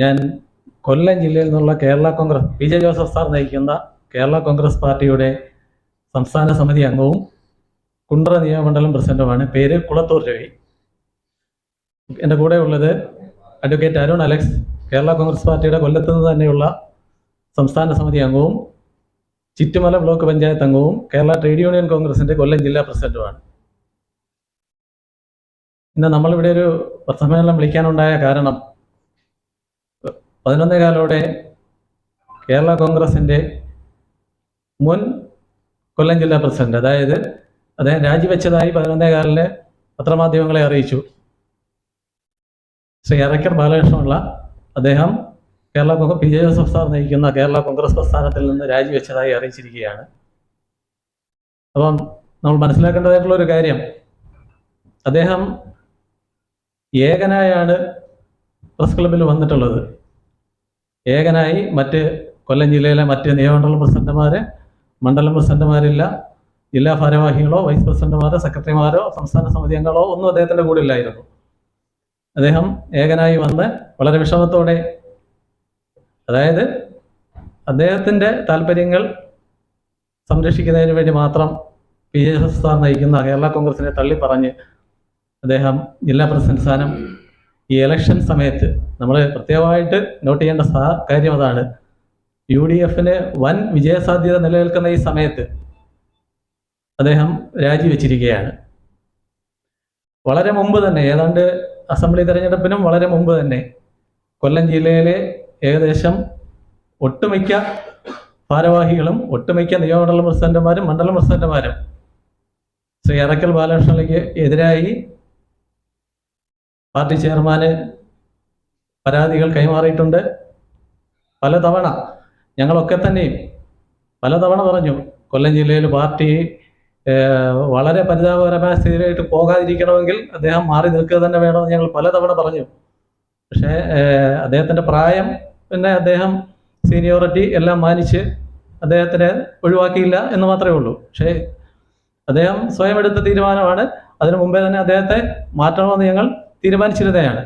ഞാൻ കൊല്ലം ജില്ലയിൽ നിന്നുള്ള Kerala Congress P J Joseph sir നയിക്കുന്ന കേരള കോൺഗ്രസ് പാർട്ടിയുടെ സംസ്ഥാന സമിതി അംഗവും കുണ്ട്ര നിയമമണ്ഡലം പ്രസിഡന്റുമാണ്. പേര് കുളത്തൂർ രവി. എന്റെ കൂടെ ഉള്ളത് അഡ്വക്കേറ്റ് അരുൺ അലക്സ് കേരള കോൺഗ്രസ് പാർട്ടിയുടെ കൊല്ലത്തു നിന്ന് തന്നെയുള്ള സംസ്ഥാന സമിതി അംഗവും ചിറ്റുമല ബ്ലോക്ക് പഞ്ചായത്ത് അംഗവും കേരള ട്രേഡ് യൂണിയൻ കോൺഗ്രസിന്റെ കൊല്ലം ജില്ലാ പ്രസിഡന്റുമാണ്. ഇന്ന് നമ്മളിവിടെ ഒരു സമ്മേളനം വിളിക്കാനുണ്ടായ കാരണം പതിനൊന്നേ കാലോടെ കേരള കോൺഗ്രസിന്റെ മുൻ കൊല്ലം ജില്ലാ പ്രസിഡന്റ് അതായത് അദ്ദേഹം രാജിവെച്ചതായി പതിനൊന്നേ കാലിന് പത്രമാധ്യമങ്ങളെ അറിയിച്ചു. ശ്രീ അറയ്ക്കർ ബാലകൃഷ്ണപിള്ള അദ്ദേഹം Kerala P J Joseph sir നയിക്കുന്ന കേരള കോൺഗ്രസ് പ്രസ്ഥാനത്തിൽ നിന്ന് രാജിവെച്ചതായി അറിയിച്ചിരിക്കുകയാണ്. അപ്പം നമ്മൾ മനസ്സിലാക്കേണ്ടതായിട്ടുള്ള ഒരു കാര്യം അദ്ദേഹം ഏകനായാണ് പ്രസ് ക്ലബിൽ വന്നിട്ടുള്ളത്. ഏകനായി മറ്റ് കൊല്ലം ജില്ലയിലെ മറ്റ് നിയമമണ്ഡലം പ്രസിഡന്റുമാരെ മണ്ഡലം പ്രസിഡന്റുമാരില്ല ജില്ലാ ഭാരവാഹികളോ വൈസ് പ്രസിഡന്റുമാരോ സെക്രട്ടറിമാരോ സംസ്ഥാന സമിതി അംഗങ്ങളോ ഒന്നും അദ്ദേഹത്തിന്റെ കൂടെ ഇല്ലായിരുന്നു. അദ്ദേഹം ഏകനായി വന്ന് വളരെ വിഷമത്തോടെ അതായത് അദ്ദേഹത്തിന്റെ താല്പര്യങ്ങൾ സംരക്ഷിക്കുന്നതിന് വേണ്ടി മാത്രം പി എസ് സാർ നയിക്കുന്ന കേരള കോൺഗ്രസിനെ തള്ളി പറഞ്ഞ് അദ്ദേഹം ജില്ലാ പ്രസിഡന്റ് സ്ഥാനം ഈ ഇലക്ഷൻ സമയത്ത് നമ്മൾ പ്രത്യേകമായിട്ട് നോട്ട് ചെയ്യേണ്ട കാര്യം അതാണ്. യു ഡി എഫിന് വൻ വിജയസാധ്യത നിലനിൽക്കുന്ന ഈ സമയത്ത് അദ്ദേഹം രാജിവെച്ചിരിക്കുകയാണ്. വളരെ മുമ്പ് തന്നെ ഏതാണ്ട് അസംബ്ലി തെരഞ്ഞെടുപ്പിനും വളരെ മുമ്പ് തന്നെ കൊല്ലം ജില്ലയിലെ ഏകദേശം ഒട്ടുമിക്ക ഭാരവാഹികളും ഒട്ടുമിക്ക നിയമമണ്ഡലം പ്രസിഡന്റുമാരും മണ്ഡലം പ്രസിഡന്റുമാരും ശ്രീ അറക്കൽ ബാലകൃഷ്ണനിലേക്ക് എതിരായി പാർട്ടി ചെയർമാന് പരാതികൾ കൈമാറിയിട്ടുണ്ട്. പലതവണ ഞങ്ങളൊക്കെ തന്നെയും പലതവണ പറഞ്ഞു കൊല്ലം ജില്ലയിൽ പാർട്ടി വളരെ പരിതാപകരമായ സ്ഥിതിയിലായിട്ട് പോകാതിരിക്കണമെങ്കിൽ അദ്ദേഹം മാറി നിൽക്കുക തന്നെ വേണമെന്ന് ഞങ്ങൾ പലതവണ പറഞ്ഞു. പക്ഷേ അദ്ദേഹത്തിന്റെ പ്രായം പിന്നെ അദ്ദേഹം സീനിയോറിറ്റി എല്ലാം മാനിച്ച് അദ്ദേഹത്തിനെ ഒഴിവാക്കിയില്ല എന്ന് മാത്രമേ ഉള്ളൂ. പക്ഷേ അദ്ദേഹം സ്വയം എടുത്ത തീരുമാനമാണ്. അതിനു മുമ്പേ തന്നെ അദ്ദേഹത്തെ മാറ്റണമെന്ന് ഞങ്ങൾ തീരുമാനിച്ചിരുന്നതാണ്.